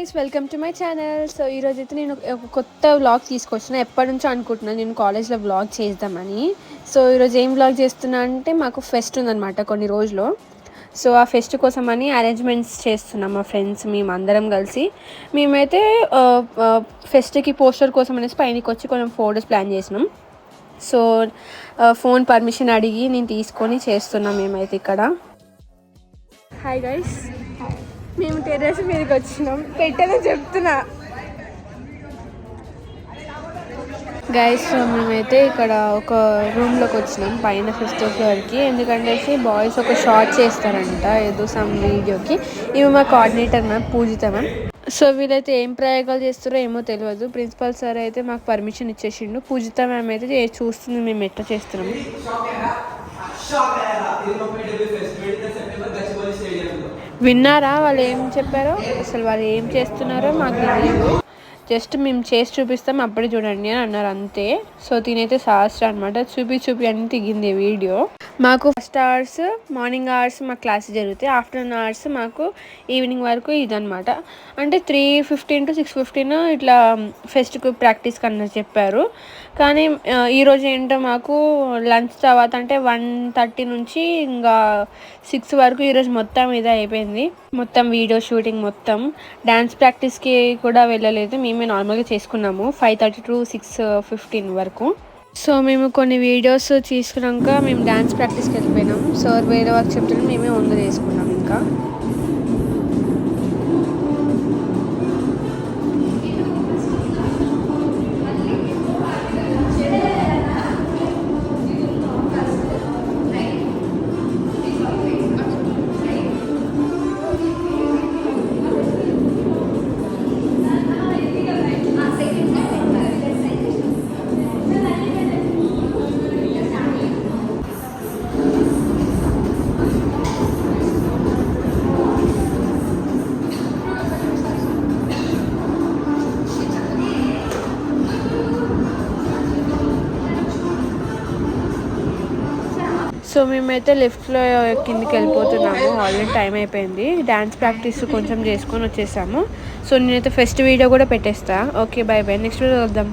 Guys welcome to my channel so ఈరోజు అయితే నేను ఒక కొత్త వ్లాగ్ తీసుకొచ్చిన. ఎప్పటి నుంచో అనుకుంటున్నాను నేను కాలేజ్లో వ్లాగ్ చేద్దామని. సో ఈరోజు ఏం వ్లాగ్ చేస్తున్నా అంటే మాకు ఫెస్ట్ ఉందన్నమాట కొన్ని రోజులు. సో ఆ ఫెస్ట్ కోసం అని అరేంజ్మెంట్స్ చేస్తున్నాం మా ఫ్రెండ్స్ మేము అందరం కలిసి. మేమైతే ఫెస్ట్కి పోస్టర్ కోసం అనేసి పైనకి వచ్చి కొంచెం ఫోటోస్ ప్లాన్ చేసినాం. సో ఫోన్ పర్మిషన్ అడిగి నేను తీసుకొని చేస్తున్నాం మేమైతే ఇక్కడ. హాయ్ గైస్ మేము టెర్రస్ మీదకి వచ్చినాం. పెట్టేదో చెప్తున్నా. గైస్ మేమైతే ఇక్కడ ఒక రూమ్లోకి వచ్చినాం పైన ఫిఫ్త్ ఫ్లోర్కి ఎందుకంటే బాయ్స్ ఒక షార్ట్ చేస్తారంట ఏదో సమ్ వీడియోకి ఇవి మా coordinator ma'am Pujitha ma'am so వీళ్ళైతే ఏం ప్రయోగాలు చేస్తారో ఏమో తెలియదు. ప్రిన్సిపల్ సార్ అయితే మాకు పర్మిషన్ ఇచ్చేసిండు. పూజిత మ్యామ్ అయితే చూస్తుంది మేము ఎట్లా చేస్తున్నాము విన్నారా? వాళ్ళు ఏం చెప్పారో? అసలు వాళ్ళు ఏం చేస్తున్నారో మాకు తెలియదు జస్ట్ మేము చేసి చూపిస్తాం అప్పుడే చూడండి అని అన్నారు అంతే. సో తినైతే శాస్త్ర అనమాట చూపి చూపి అని దిగింది వీడియో. మాకు ఫస్ట్ అవర్స్ మార్నింగ్ అవర్స్ మాకు క్లాస్ జరుగుతాయి. ఆఫ్టర్నూన్ అవర్స్ మాకు ఈవినింగ్ వరకు ఇదనమాట అంటే three fifteen to six fifteen ఇట్లా ఫెస్ట్కు ప్రాక్టీస్ కన్నా చెప్పారు. కానీ ఈరోజు ఏంటో మాకు లంచ్ తర్వాత అంటే వన్ థర్టీ నుంచి ఇంకా సిక్స్ వరకు ఈరోజు మొత్తం ఇది అయిపోయింది. మొత్తం వీడియో షూటింగ్ మొత్తం. డ్యాన్స్ ప్రాక్టీస్కి కూడా వెళ్ళలేదు. మేమే నార్మల్గా చేసుకున్నాము. Five thirty to six fifteen వరకు. సో మేము కొన్ని వీడియోస్ తీసుకున్నాక మేము డ్యాన్స్ ప్రాక్టీస్కి వెళ్ళిపోయినాం సార్ వేరే వాళ్ళకి చెప్తే మేమే వంద చేసుకున్నాం ఇంకా. సో మేమైతే లిఫ్ట్లో కిందికి వెళ్ళిపోతున్నాము. ఆల్రెడీ టైం అయిపోయింది. డ్యాన్స్ ప్రాక్టీస్ కొంచెం చేసుకొని వచ్చేసాము. సో నేనైతే ఫస్ట్ వీడియో కూడా పెట్టేస్తా. Okay bye bye next video వద్దాం